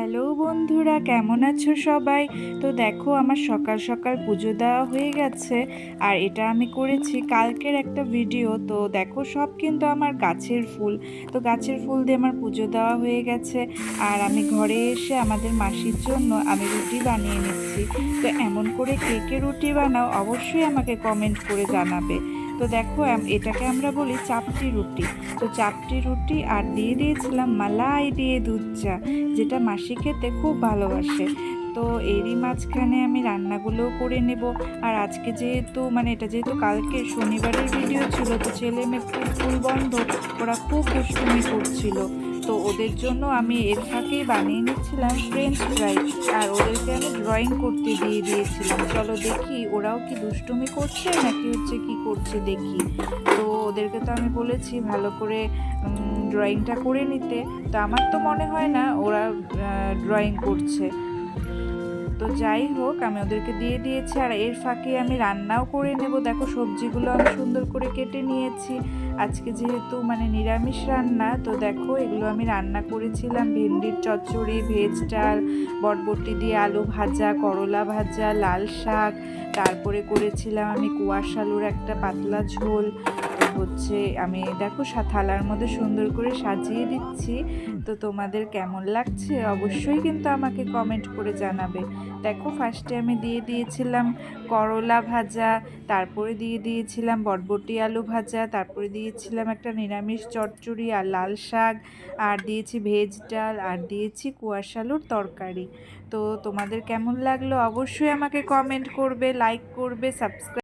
Hello বন্ধুরা, কেমন আছো সবাই? তো দেখো, আমার সকাল সকাল পুজো দেওয়া হয়ে গেছে আর এটা আমি করেছি কালকের একটা ভিডিও তো দেখো, সব কিন্তু আমার গাছের ফুল। তো গাছের ফুল দিয়ে আমার পুজো দেওয়া হয়ে গেছে আর আমি ঘরে এসে আমাদের মাসির জন্য আমি রুটি বানিয়ে নিচ্ছি। তো এমন করে কে কে রুটি বানাও অবশ্যই আমাকে কমেন্ট করে জানাবে। তো দেখো এটাকে আমরা বলি চাপটি রুটি। তো চাপটি রুটি আর দিয়ে দিয়েছিলাম মালাই দিয়ে দুধ চা, যেটা মাসি খেতে খুব ভালোবাসে। তো এরই মাঝখানে আমি রান্নাগুলোও করে নেব। আর আজকে যেহেতু মানে এটা যেহেতু কালকে শনিবারের ভিডিও ছিল, তো ছেলে মেয়ে ফুল বন্ধ, ওরা খুব দুষ্টুমি করছিল। তো ওদের জন্য আমি এর ফাঁকেই বানিয়ে নিচ্ছিলাম ফ্রেঞ্চ ফ্রাই আর ওদেরকে আমি ড্রয়িং করতে দিয়ে দিয়েছিলাম। চলো দেখি ওরাও কি দুষ্টুমি করছে নাকি হচ্ছে কি করছে দেখি। তো ওদেরকে তো আমি বলেছি ভালো করে ড্রয়িংটা করে নিতে। তো আমার তো মনে হয় না ওরা ড্রয়িং করছে। তো যাই হোক, আমি ওদেরকে দিয়ে দিয়েছি আর এর ফাঁকে আমি রান্নাও করে নেব। দেখো, সবজিগুলো আমি সুন্দর করে কেটে নিয়েছি। আজকে যেহেতু মানে নিরামিষ রান্না, তো দেখো, এগুলো আমি রান্না করেছিলাম। ভেন্ডির চচ্চড়ি, ভেজ ডাল, বটবটি দিয়ে আলু ভাজা, করলা ভাজা, লাল শাক। তারপরে করেছিলাম আমি কুয়াশ আলুর একটা পাতলা ঝোল। হচ্ছে আমি দেখো থালার মধ্যে সুন্দর করে সাজিয়ে দিচ্ছি। তো তোমাদের কেমন লাগছে অবশ্যই কিন্তু আমাকে কমেন্ট করে জানাবে। দেখো ফার্স্টে আমি দিয়ে দিয়েছিলাম করলা ভাজা তারপরে দিয়ে দিয়েছিলাম বটবটি আলু ভাজা তারপরে দিয়েছিলাম একটা নিরামিষ চচ্চড়ি আর লাল শাক আর দিয়েছি ভেজ ডাল আর দিয়েছি কুয়াশ আলুর তরকারি। তো তোমাদের কেমন লাগল অবশ্যই আমাকে কমেন্ট করবে লাইক করবে সাবস্ক্রাইব